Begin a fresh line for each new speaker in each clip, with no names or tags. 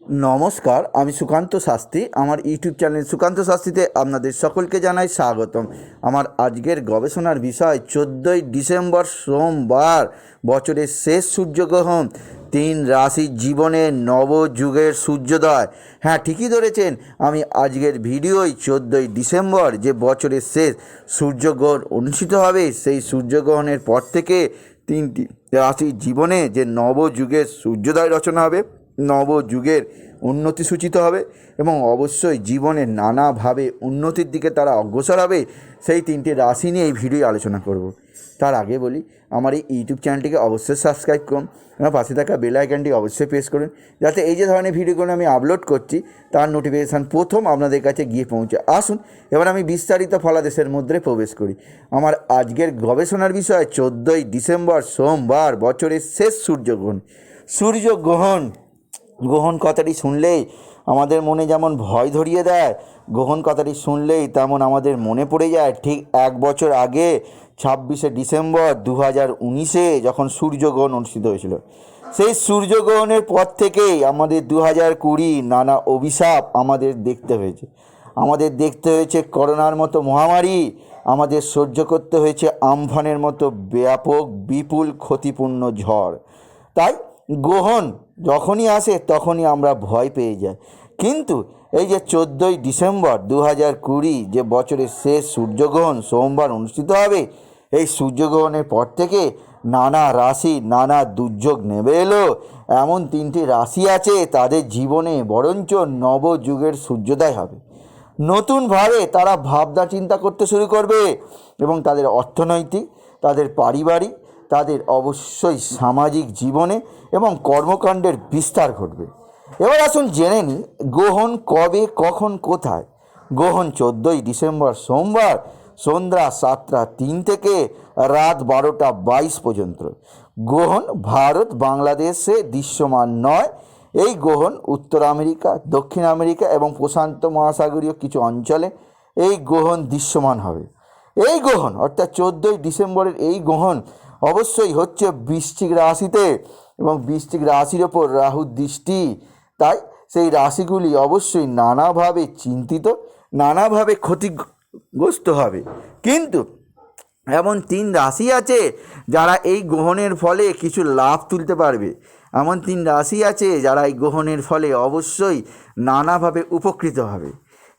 নমস্কার, আমি সুকান্ত শাস্ত্রী। আমার ইউটিউব চ্যানেল সুকান্ত শাস্ত্রীতে আপনাদের সকলকে জানাই স্বাগতম। আমার আজকের গবেষণার বিষয়, চোদ্দোই ডিসেম্বর সোমবার, বছরের শেষ সূর্যগ্রহণ। তিন রাশির জীবনে নবযুগের সূর্যোদয়। হ্যাঁ ঠিকই ধরেছেন, আমি আজকের ভিডিওই চোদ্দোই ডিসেম্বর যে বছরের শেষ সূর্যগ্রহণ অনুষ্ঠিত হবে, সেই সূর্যগ্রহণের পর থেকে তিনটি রাশির জীবনে যে নবযুগের সূর্যোদয় রচনা হবে। নবযুগের উন্নতি সূচিত হবে এবং অবশ্যই জীবনে নানাভাবে উন্নতির দিকে তারা অগ্রসর হবে, সেই তিনটি রাশি নিয়ে এই ভিডিও আলোচনা করব। তার আগে বলি, আমার এই ইউটিউব চ্যানেলটিকে অবশ্যই সাবস্ক্রাইব করুন এবং পাশে থাকা বেল আইকনটি অবশ্যই প্রেস করুন যাতে এই যে ধরনের ভিডিওগুলো আমি আপলোড করছি, তার নোটিফিকেশান প্রথম আপনাদের কাছে গিয়ে পৌঁছে আসুন। এবার আমি বিস্তারিত ফলাদেশের মধ্যে প্রবেশ করি। আমার আজকের গবেষণার বিষয়, চোদ্দোই ডিসেম্বর, সোমবার, বছরের শেষ সূর্যগ্রহণ। সূর্যগ্রহণ গ্রহণ কথাটি শুনলেই আমাদের মনে যেমন ভয় ধরিয়ে দেয়, গ্রহণ কথাটি শুনলেই তেমন আমাদের মনে পড়ে যায়। ঠিক এক বছর আগে, ছাব্বিশে ডিসেম্বর দু হাজার উনিশে যখন সূর্যগ্রহণ অনুষ্ঠিত হয়েছিল। সেই সূর্যগ্রহণের পর থেকেই আমাদের দু হাজার কুড়ি নানা অভিশাপ আমাদের দেখতে হয়েছে। আমাদের দেখতে হয়েছে করোনার মতো মহামারী, আমাদের সহ্য করতে হয়েছে আমফানের মতো ব্যাপক, বিপুল, ক্ষতিপূর্ণ ঝড়। তাই গ্রহণ যখনই আসে তখনই আমরা ভয় পেয়ে যাই। কিন্তু এই যে চোদ্দোই ডিসেম্বর দু হাজার কুড়ি যে বছরের শেষ সূর্যগ্রহণ সোমবার অনুষ্ঠিত হবে, এই সূর্যগ্রহণের পর থেকে নানা রাশি, নানা দুর্যোগ নেমে এলো। এমন তিনটি রাশি আছে, তাদের জীবনে বরঞ্চ নবযুগের সূর্যোদয় হবে। নতুনভাবে তারা ভাবনা চিন্তা করতে শুরু করবে এবং তাদের অর্থনৈতিক, তাদের পারিবারিক তাদের অবশ্যই সামাজিক জীবনে এবং কর্মকাণ্ডের বিস্তার ঘটবে। এবার আসুন জেনে নিই, গ্রহণ কবে, কখন, কোথায়? গ্রহণ চোদ্দোই ডিসেম্বর সোমবার, সন্ধ্যা সাতটা তিন থেকে রাত বারোটা বাইশ পর্যন্ত। গ্রহণ ভারত, বাংলাদেশে দৃশ্যমান নয়। এই গ্রহণ উত্তর আমেরিকা, দক্ষিণ আমেরিকা এবং প্রশান্ত মহাসাগরীয় কিছু অঞ্চলে এই গ্রহণ দৃশ্যমান হবে। এই গ্রহণ, অর্থাৎ চোদ্দোই ডিসেম্বরের এই গ্রহণ অবশ্যই হচ্ছে বৃশ্চিক রাশিতে এবং বৃশ্চিক রাশির ওপর রাহুর দৃষ্টি। তাই সেই রাশিগুলি অবশ্যই নানাভাবে চিন্তিত, নানাভাবে ক্ষতিগ্রস্ত হবে। কিন্তু এমন তিন রাশি আছে যারা এই গ্রহণের ফলে কিছু লাভ তুলতে পারবে। এমন তিন রাশি আছে যারা এই গ্রহণের ফলে অবশ্যই নানাভাবে উপকৃত হবে।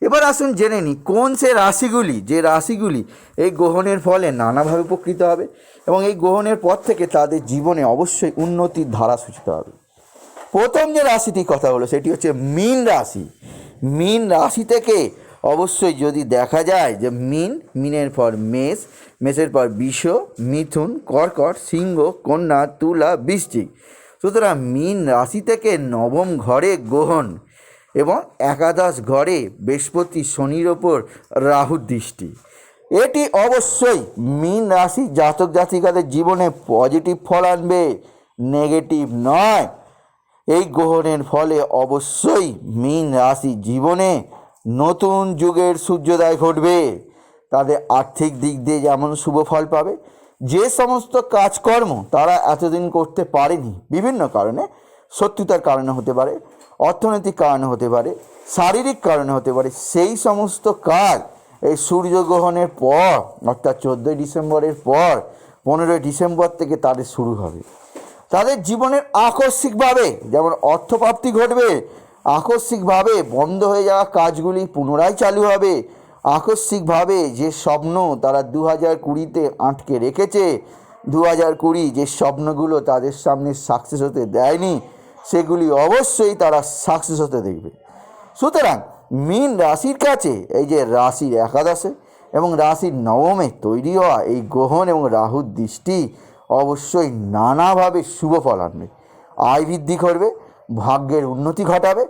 এবার আসুন জেনে নিই, কোন সে রাশিগুলি, যে রাশিগুলি এই গ্রহণের ফলে নানাভাবে উপকৃত হবে? এবং এই গ্রহণের পর থেকে তাদের জীবনে অবশ্যই উন্নতির ধারা সূচিত হবে। প্রথম যে রাশিটির কথা হলো, সেটি হচ্ছে মীন রাশি। মীন রাশি থেকে অবশ্যই যদি দেখা যায় যে মিন, মিনের পর মেষ, মেষের পর বিষ, মিথুন, কর্কট, সিংহ, কন্যা, তুলা, বৃশ্চিক। সুতরাং মিন রাশি থেকে নবম ঘরে গ্রহণ এবং একাদশ ঘরে বৃহস্পতি শনির ওপর রাহুর দৃষ্টি। এটি অবশ্যই মীন রাশি জাতক জাতিকাদের জীবনে পজিটিভ ফল আনবে নেগেটিভ নয়। এই গ্রহণের ফলে অবশ্যই মীন রাশি জীবনে নতুন যুগের সূর্যোদয় ঘটবে। তাদের আর্থিক দিক দিয়ে যেমন শুভ ফল পাবে, যে সমস্ত কাজকর্ম তারা এতদিন করতে পারেনি, বিভিন্ন কারণে, শত্রুতার কারণে হতে পারে, অর্থনৈতিক কারণে হতে পারে, শারীরিক কারণে হতে পারে, সেই সমস্ত কাজ এই সূর্যগ্রহণের পর, অর্থাৎ চোদ্দোই ডিসেম্বরের পর, পনেরোই ডিসেম্বর থেকে তাদের শুরু হবে। তাদের জীবনের আকস্মিকভাবে, যেমন অর্থপ্রাপ্তি ঘটবে, আকস্মিকভাবে বন্ধ হয়ে যাওয়া কাজগুলি পুনরায় চালু হবে। আকস্মিকভাবে যে স্বপ্ন তারা দু হাজার কুড়িতে আটকে রেখেছে দু হাজার কুড়ি যে স্বপ্নগুলো তাদের সামনে সাকসেস হতে দেয়নি, সেগুলি অবশ্যই তারা সাকসেস হতে দেখবে। সুতরাং মীন রাশির কাছে, এই যে রাশির একাদশে এবং রাশির নবমে তৈরি হওয়া এই গ্রহণ এবং রাহুর দৃষ্টি অবশ্যই নানাভাবে শুভ ফল আনবে। আয় বৃদ্ধি করবে, ভাগ্যের উন্নতি ঘটাবে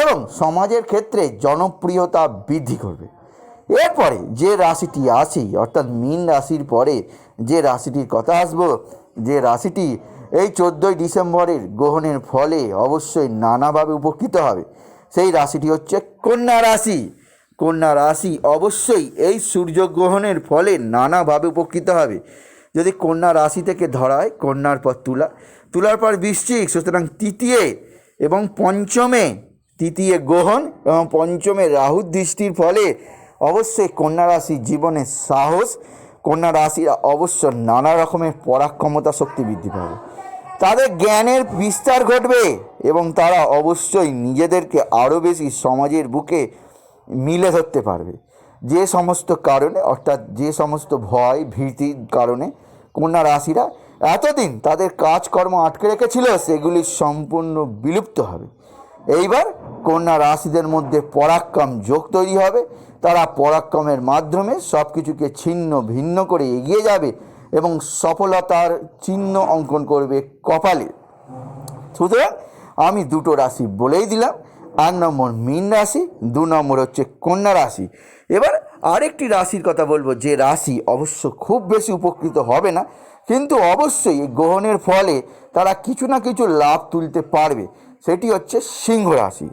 এবং সমাজের ক্ষেত্রে জনপ্রিয়তা বৃদ্ধি করবে। এরপরে যে রাশিটি আসি অর্থাৎ মীন রাশির পরে যে রাশিটির কথা আসব, যে রাশিটি এই চোদ্দোই ডিসেম্বরের গ্রহণের ফলে অবশ্যই নানাভাবে উপকৃত হবে। সেই রাশিটি হচ্ছে কন্যা রাশি। কন্যা রাশি অবশ্যই এই সূর্যগ্রহণের ফলে নানাভাবে উপকৃত হবে। যদি কন্যা রাশি থেকে ধরা হয়, কন্যার পর তুলা। তুলার পর বৃশ্চিক, সুতরাং তৃতীয় এবং পঞ্চমে, তৃতীয় গ্রহণ এবং পঞ্চমে রাহুর দৃষ্টির ফলে অবশ্যই কন্যা রাশির জীবনে সাহস। কন্যা রাশিরা অবশ্য নানা রকমের পরাক্রমতা, শক্তি বৃদ্ধি পাবে। তাদের জ্ঞানের বিস্তার ঘটবে এবং তারা অবশ্যই নিজেদেরকে আরও বেশি সমাজের বুকে মিলে ধরতে পারবে। যে সমস্ত কারণে, অর্থাৎ যে সমস্ত ভয়, ভীতির কারণে কন্যা রাশিরা এতদিন তাদের কাজকর্ম আটকে রেখেছিল, সেগুলি সম্পূর্ণ বিলুপ্ত হবে। এইবার কন্যা রাশিদের মধ্যে পরাক্রম যোগ তৈরি হবে। তারা পরাক্রমের মাধ্যমে সব কিছুকে ছিন্ন ভিন্ন করে এগিয়ে যাবে। এবং সফলতার চিহ্ন অঙ্কন করবে কপালে। সুতরাং আমি দুটো রাশি বলেই দিলাম, এক নম্বর মীন রাশি, দু নম্বর হচ্ছে কন্যা রাশি। এবার আরেকটি রাশির কথা বলব, যে রাশি অবশ্য খুব বেশি উপকৃত হবে না, কিন্তু অবশ্যই গ্রহণের ফলে তারা কিছু না কিছু লাভ তুলতে পারবে। সেটি হচ্ছে সিংহ রাশি।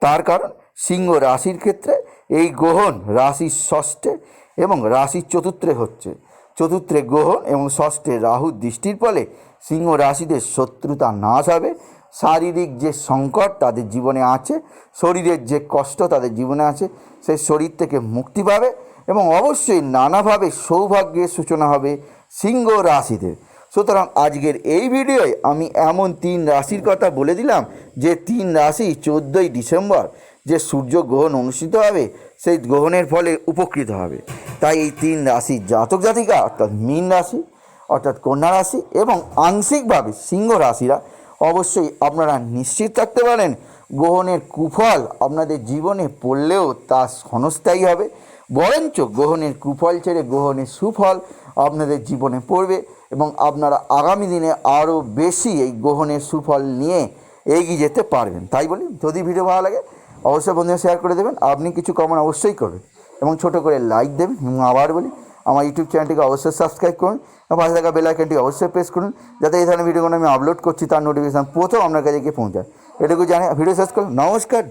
তার কারণ সিংহ রাশির ক্ষেত্রে এই গ্রহণ রাশির ষষ্ঠে এবং রাশির চতুর্থে হচ্ছে। চতুর্থে গ্রহ এবং ষষ্ঠে রাহুর দৃষ্টির ফলে সিংহ রাশিদের শত্রুতা নাশ হবে। শারীরিক যে সংকট তাদের জীবনে আছে, শরীরের যে কষ্ট তাদের জীবনে আছে সেই শরীর থেকে মুক্তি পাবে এবং অবশ্যই নানাভাবে সৌভাগ্যের সূচনা হবে সিংহ রাশিদের সুতরাং আজকের এই ভিডিওয় আমি এমন তিন রাশির কথা বলে দিলাম, যে তিন রাশি চোদ্দোই ডিসেম্বর, যে সূর্যগ্রহণ অনুষ্ঠিত হবে সেই গ্রহণের ফলে উপকৃত হবে। তাই এই তিন রাশির জাতক জাতিকা, অর্থাৎ মীন রাশি, অর্থাৎ কন্যা রাশি এবং আংশিকভাবে সিংহ রাশিরা অবশ্যই আপনারা নিশ্চিত থাকতে পারেন, গ্রহণের কুফল আপনাদের জীবনে পড়লেও তা ক্ষণস্থায়ী হবে। বরঞ্চ গ্রহণের কুফল ছেড়ে গ্রহণের সুফল আপনাদের জীবনে পড়বে এবং আপনারা আগামী দিনে আরও বেশি এই গ্রহণের সুফল নিয়ে এগিয়ে যেতে পারবেন। তাই বলি, যদি ভিডিও ভালো লাগে অবশ্যই বন্ধুরা শেয়ার করে দেবেন। আপনি কিছু কমেন্ট অবশ্যই করবেন। এবং ছোটো করে লাইক দেবেন। এবং আবার বলি, আমার ইউটিউব চ্যানেলটিকে অবশ্যই সাবস্ক্রাইব করুন। এবং পাশে থাকা বেল আইকনটি অবশ্যই প্রেস করুন। যাতে এই ধরনের ভিডিওগুলো আমি আপলোড করছি, তার নোটিফিকেশান প্রথম আপনার কাছে গিয়ে পৌঁছায়। এটুকু জানি ভিডিও শেষ করুন নমস্কার